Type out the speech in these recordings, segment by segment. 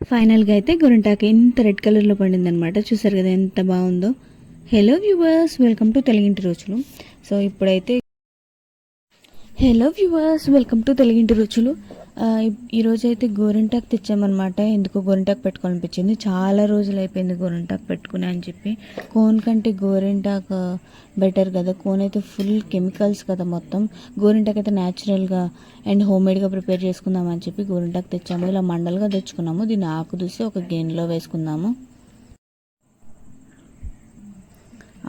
ఫైనల్గా అయితే గొరంటాకు ఎంత రెడ్ కలర్లో పండింది అనమాట చూసారు కదా ఎంత బాగుందో. హలో వ్యూవర్స్ వెల్కమ్ టు తెలుగింటి రుచులు సో ఇప్పుడైతే హలో వ్యూవర్స్ వెల్కమ్ టు తెలుగింటి రుచులు ఈరోజు అయితే గోరింటాకు తెచ్చామన్నమాట. ఎందుకో గోరింటాకు పెట్టుకోవాలనిపించింది. చాలా రోజులు అయిపోయింది గోరింటాకు పెట్టుకుని అని చెప్పి. కోన్ కంటే గోరింటాకు బెటర్ కదా. కోన్ అయితే ఫుల్ కెమికల్స్ కదా మొత్తం. గోరింటాకు అయితే న్యాచురల్గా అండ్ హోమ్మేడ్గా ప్రిపేర్ చేసుకుందాం అని చెప్పి గోరింటాకు తెచ్చాము. ఇలా మండలుగా తెచ్చుకున్నాము. దీన్ని ఆకు దూసి ఒక గిన్నెలో వేసుకుందాము.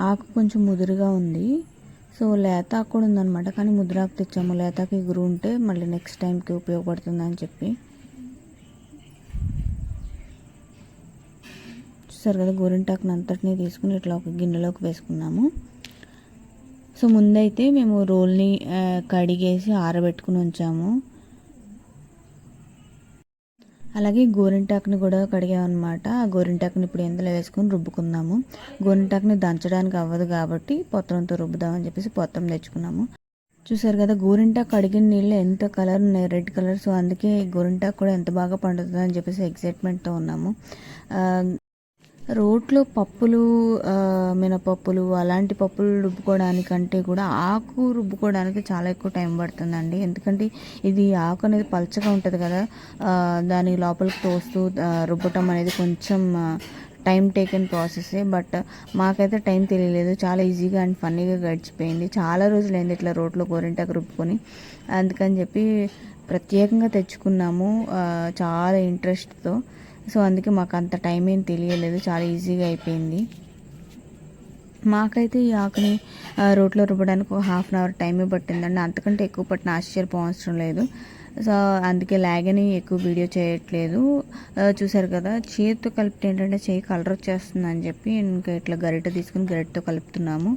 ఆకు కొంచెం ముదురుగా ఉంది. సో లేత అక్కడ కూడా ఉందన్నమాట కానీ ముద్రాకు తెచ్చాము. లేతకి ఎగురు ఉంటే మళ్ళీ నెక్స్ట్ టైంకి ఉపయోగపడుతుంది అని చెప్పి. చూసారు కదా గోరింటాకుని అంతటినీ తీసుకుని ఇట్లా ఒక గిన్నెలోకి వేసుకున్నాము. సో ముందైతే మేము రోల్ని కడిగేసి ఆరబెట్టుకుని ఉంచాము. అలాగే గోరింటాకుని కూడా కడిగామన్నమాట. ఆ గోరింటాకుని ఇప్పుడు ఎందులో వేసుకొని రుబ్బుకుందాము. గోరింటాకుని దంచడానికి అవ్వదు కాబట్టి పొత్తంతో రుబ్బుదామని చెప్పేసి పొత్తం తెచ్చుకున్నాము. చూసారు కదా గోరింటాకు కడిగిన నీళ్ళు ఎంత కలర్ ఉన్నాయి? రెడ్ కలర్ సో అందుకే గోరింటాకు కూడా ఎంత బాగా పండుతుంది అని చెప్పేసి ఎక్సైట్మెంట్తో ఉన్నాము. రోట్లో పప్పులు మినపప్పులు అలాంటి పప్పులు రుబ్బుకోవడానికంటే కూడా ఆకు రుబ్బుకోవడానికి చాలా ఎక్కువ టైం పడుతుందండి. ఎందుకంటే ఇది ఆకు అనేది పల్చగా ఉంటుంది కదా దాని లోపలికి తోస్తూ రుబ్బటం అనేది కొంచెం టైం టేకెన్ ప్రాసెసే బట్ మాకైతే టైం తెలియలేదు. చాలా ఈజీగా అండ్ ఫన్నీగా గడిచిపోయింది. చాలా రోజులైంది ఇట్లా రోడ్లో గోరింటాకు రుబ్బుకొని. అందుకని చెప్పి ప్రత్యేకంగా తెచ్చుకున్నాము చాలా ఇంట్రెస్ట్తో. సో అందుకే మాకు అంత టైం ఏం తెలియలేదు. చాలా ఈజీగా అయిపోయింది. మాకైతే ఈ ఆకుని రోడ్లో రోట్లో రుబ్బడానికి ఒక హాఫ్ అన్ అవర్ టైమే పట్టిందండి. అంతకంటే ఎక్కువ పట్టిన ఆశ్చర్యపోవసరం లేదు. సో అందుకే లాగని ఎక్కువ వీడియో చేయట్లేదు. చూసారు కదా చేతితో కలిపితే ఏంటంటే చేయి కలర్ వచ్చేస్తుంది అని చెప్పి ఇంకా ఇట్లా గరిట తీసుకుని గరిటతో కలుపుతున్నాము.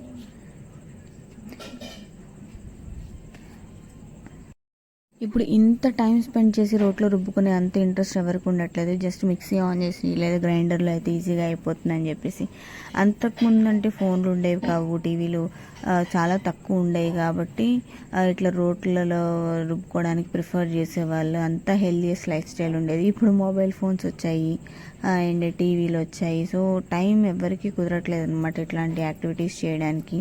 ఇప్పుడు ఇంత టైం స్పెండ్ చేసి రోట్లో రుబ్బుకునే అంత ఇంట్రెస్ట్ ఎవరికి ఉండట్లేదు. జస్ట్ మిక్సీ ఆన్ చేసి లేదా గ్రైండర్లో అయితే ఈజీగా అయిపోతుంది అని చెప్పేసి అంతకుముందు అంటే ఫోన్లు ఉండేవి కావు టీవీలు చాలా తక్కువ ఉండేవి కాబట్టి ఇట్లా రోట్లలో రుబ్బుకోవడానికి ప్రిఫర్ చేసేవాళ్ళు. అంతా హెల్దియస్ట్ లైఫ్ స్టైల్ ఉండేది. ఇప్పుడు మొబైల్ ఫోన్స్ వచ్చాయి అండ్ టీవీలు వచ్చాయి. సో టైం ఎవరికి కుదరట్లేదు అనమాట ఇట్లాంటి యాక్టివిటీస్ చేయడానికి.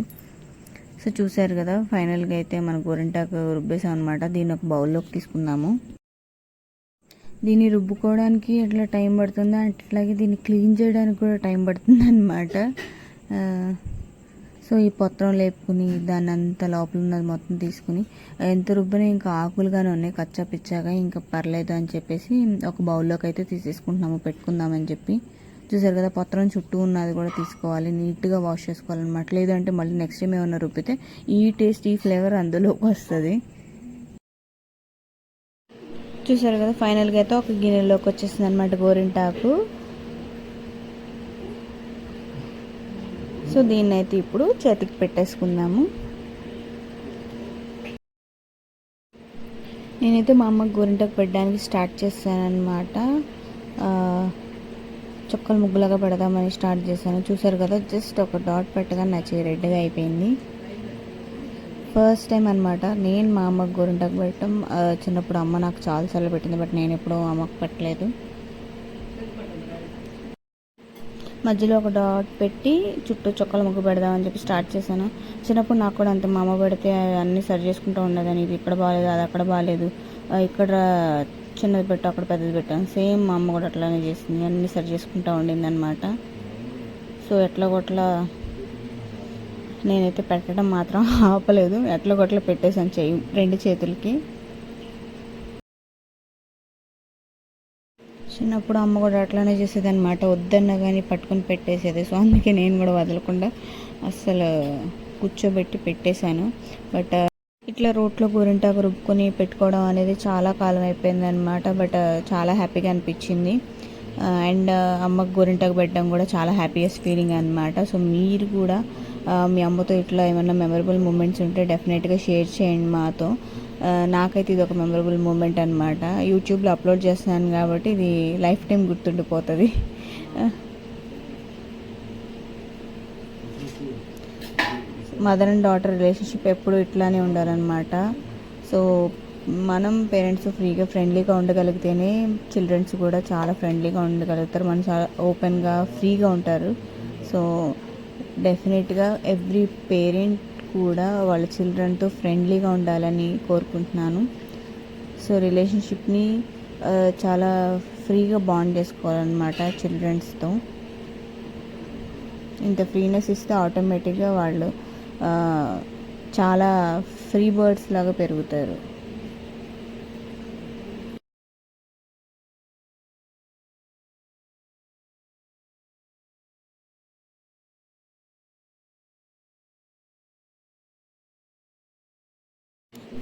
సో చూసారు కదా ఫైనల్గా అయితే మన గోరింటాకు రుబ్బేసాం అనమాట దీన్ని ఒక బౌల్లోకి తీసుకుందాము. దీన్ని రుబ్బుకోవడానికి ఎట్లా టైం పడుతుంది? అట్లాగే దీన్ని క్లీన్ చేయడానికి కూడా టైం పడుతుంది అనమాట సో ఈ పత్రం లేపుకుని దాన్ని అంత లోపల ఉన్నది మొత్తం తీసుకుని ఎంత రుబ్బినా ఇంకా ఆకులుగానే ఉన్నాయి కచ్చా పిచ్చాగా ఇంకా పర్లేదు అని చెప్పేసి ఒక బౌల్లోకి అయితే తీసేసుకుంటున్నాము పెట్టుకుందామని చెప్పి. చూసారు కదా పత్రం చుట్టూ ఉన్నది కూడా తీసుకోవాలి నీట్గా వాష్ చేసుకోవాలన్నమాట. లేదంటే మళ్ళీ నెక్స్ట్ టైం ఏమైనా రుబ్బితే ఈ టేస్ట్ ఈ ఫ్లేవర్ అందులోకి వస్తుంది. చూసారు కదా ఫైనల్గా అయితే ఒక గిన్నెలోకి వచ్చేసింది అనమాట గోరింటాకు. సో దీన్ని అయితే ఇప్పుడు చేతికి పెట్టేసుకుందాము. నేనైతే మా అమ్మకి గోరింటాకు పెట్టడానికి స్టార్ట్ చేశాను అనమాట చుక్కలు ముగ్గులాగా పెడదామని స్టార్ట్ చేశాను. చూసారు కదా జస్ట్ ఒక డాట్ పెట్టగా నా రెడ్గా అయిపోయింది. ఫస్ట్ టైం అనమాట నేను మా అమ్మకు గోరింటాకు పెట్టడం. చిన్నప్పుడు అమ్మ నాకు చాలాసార్లు పెట్టింది బట్ నేను ఎప్పుడూ అమ్మకు పెట్టలేదు. మధ్యలో ఒక డాట్ పెట్టి చుట్టూ చుక్కల ముగ్గు పెడదామని చెప్పి స్టార్ట్ చేశాను. చిన్నప్పుడు నాకు కూడా అంత మా అమ్మ పెడితే అన్నీ సరి చేసుకుంటూ ఉండదని ఇది ఇక్కడ బాగాలేదు అది అక్కడ బాగాలేదు. ఇక్కడ చిన్నది పెట్టు అక్కడ పెద్దది పెట్టాను సేమ్ మా అమ్మ కూడా అట్లానే చేసింది. అన్నీ సరి చేసుకుంటూ ఉండింది అనమాట సో ఎట్లా కొట్లా నేనైతే పెట్టడం మాత్రం ఆపలేదు. ఎట్లా కొట్లా పెట్టేశాను చెయ్యి రెండు చేతులకి. చిన్నప్పుడు అమ్మ కూడా అట్లానే చేసేది అనమాట వద్దన్నా కానీ పట్టుకొని పెట్టేసేది. సో అందుకే నేను కూడా వదలకుండా అస్సలు కూర్చోబెట్టి పెట్టేశాను. బట్ ఇట్లా రోట్లో గోరింటాకు రుబ్బుకొని పెట్టుకోవడం అనేది చాలా కాలం అయిపోయింది అనమాట బట్ చాలా హ్యాపీగా అనిపించింది. అండ్ అమ్మకు గోరింటాకు పెట్టడం కూడా చాలా హ్యాపీయెస్ట్ ఫీలింగ్ అనమాట సో మీరు కూడా మీ అమ్మతో ఇట్లా ఏమైనా మెమరబుల్ మూమెంట్స్ ఉంటే డెఫినెట్గా షేర్ చేయండి మాతో. నాకైతే ఇది ఒక మెమరబుల్ మూమెంట్ అనమాట యూట్యూబ్లో అప్లోడ్ చేస్తున్నాను కాబట్టి ఇది లైఫ్ టైం గుర్తుండిపోతుంది. మదర్ అండ్ డాటర్ రిలేషన్షిప్ ఎప్పుడు ఇట్లానే ఉండాలన్నమాట. సో మనం పేరెంట్స్ ఫ్రీగా ఫ్రెండ్లీగా ఉండగలిగితేనే చిల్డ్రన్స్ కూడా చాలా ఫ్రెండ్లీగా ఉండగలుగుతారు. మనం చాలా ఓపెన్గా ఫ్రీగా ఉంటారు. సో డెఫినెట్గా ఎవ్రీ పేరెంట్ కూడా వాళ్ళ చిల్డ్రన్తో ఫ్రెండ్లీగా ఉండాలని కోరుకుంటున్నాను. సో రిలేషన్షిప్ని చాలా ఫ్రీగా బాండ్ చేసుకోవాలన్నమాట చిల్డ్రన్స్తో ఇంత ఫ్రీనెస్ ఇస్తే ఆటోమేటిక్గా వాళ్ళు చాలా ఫ్రీ బర్డ్స్ లాగా పెరుగుతారు.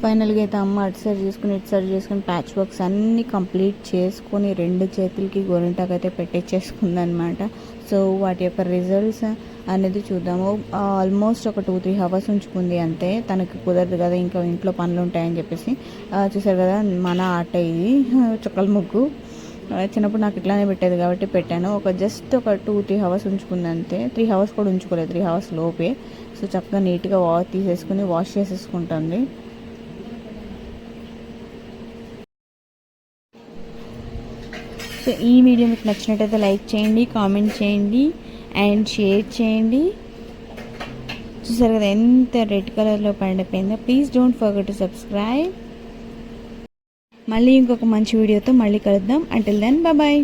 ఫైనల్గా అయితే అమ్మ అటు సైడ్ చేసుకుని ఇటు సైడ్ చేసుకుని ప్యాచ్ వర్క్స్ అన్నీ కంప్లీట్ చేసుకొని రెండు చేతులకి గోరింటాకు అయితే పెట్టించేసుకుంది అనమాట సో వాటి యొక్క రిజల్ట్స్ అనేది చూద్దాము. ఆల్మోస్ట్ ఒక టూ త్రీ అవర్స్ ఉంచుకుంది అంతే. తనకి కుదరదు కదా ఇంకా ఇంట్లో పనులు ఉంటాయని చెప్పేసి. చూసారు కదా మన ఆట ఇది చుక్కల ముగ్గు. చిన్నప్పుడు నాకు ఇట్లానే పెట్టేది కాబట్టి పెట్టాను. ఒక జస్ట్ ఒక టూ త్రీ అవర్స్ ఉంచుకుంది అంతే. త్రీ అవర్స్ కూడా ఉంచుకోలేదు త్రీ అవర్స్ లోపే. సో చక్కగా నీట్గా వా తీసేసుకుని వాష్ చేసేసుకుంటుంది. సో ఈ వీడియో మీకు నచ్చినట్టయితే లైక్ చేయండి కామెంట్ చేయండి అండ్ షేర్ చేయండి. చూసారు కదా ఎంత రెడ్ కలర్లో పండిపోయిందో. Please don't forget to subscribe మళ్ళీ ఇంకొక మంచి వీడియోతో మళ్ళీ కలుద్దాం. Until then bye